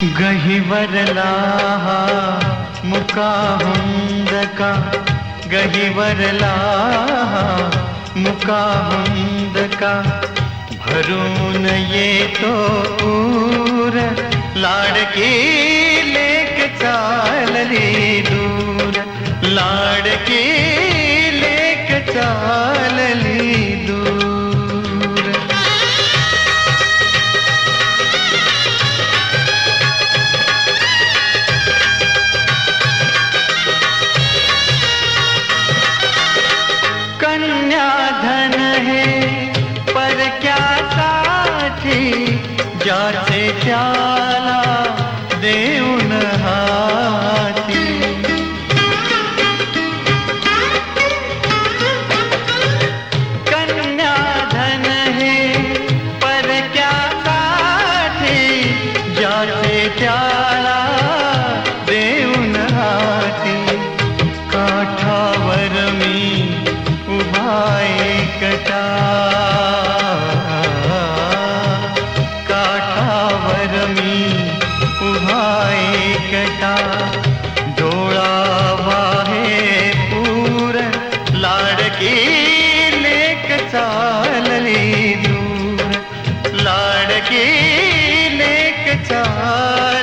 गही वरला मुका हुंदका गही वरला मुका हुंदका भरून ये तो पूर लाड़के लेक चाल रे दूर। लाड़के लेक चाल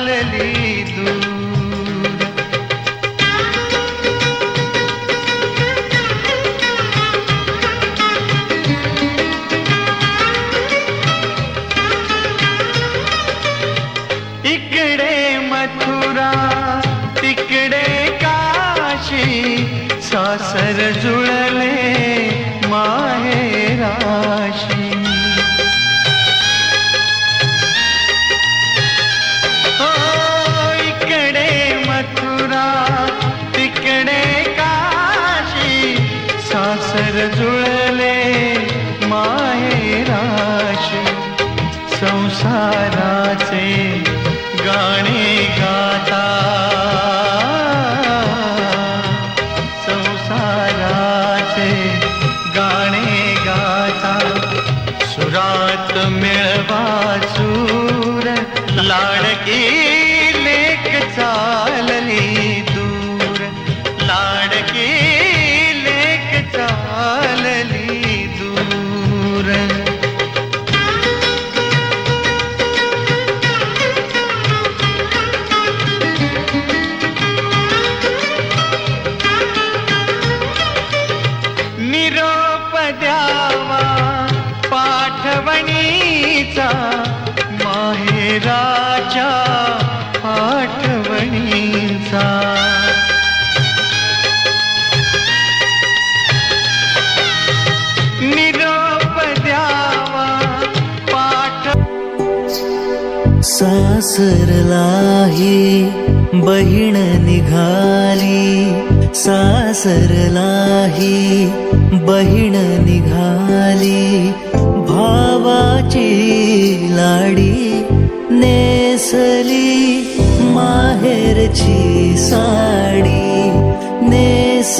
लेक दूर इकडे मथुरा तिकडे काशी सासर जुळ सासर जुळले माहेराशी संसाराचे गाणे गाता. संसाराचे गाणे गाता. सुरात मिळवा चूर लाडकी माहेराच्या आठवणीचा द्यावा पाठ सासरलाही बहीण निघाली. सासरलाही बहीण निघाली.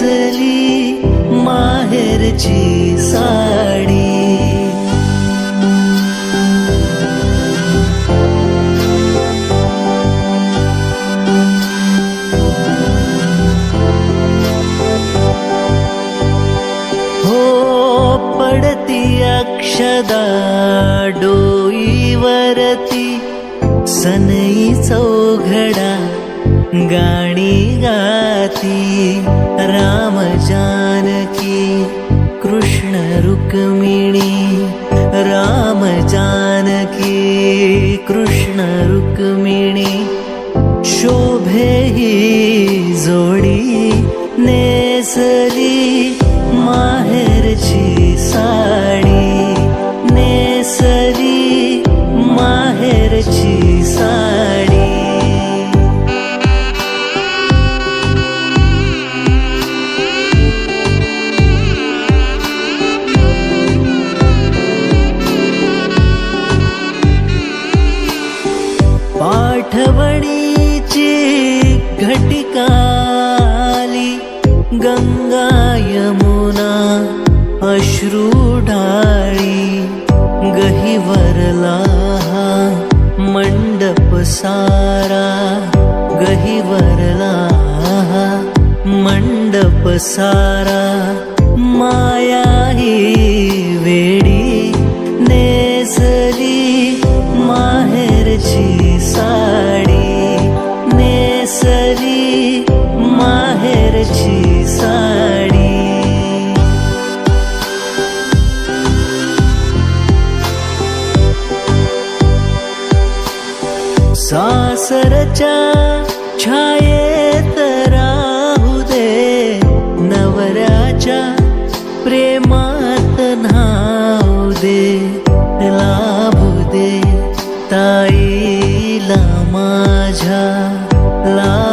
नेसली माहेरची साडी. हो पडती अक्षदा डोईवरती सनई चौघडा गाणी गाती राम जानकी कृष्ण रुक्मिणी राम जानकी कृष्ण रुक्मिणी शोभे ही आठवणीची घटिकाली गंगा यमुना अश्रू डाळी गहिवरला हा मंडप सारा गहिवरला मंडप सारा माया सासरच्या छायेत राहू दे. नवऱ्याच्या प्रेमात न्हाऊ दे. लाभू दे. ताईला माझ्या ला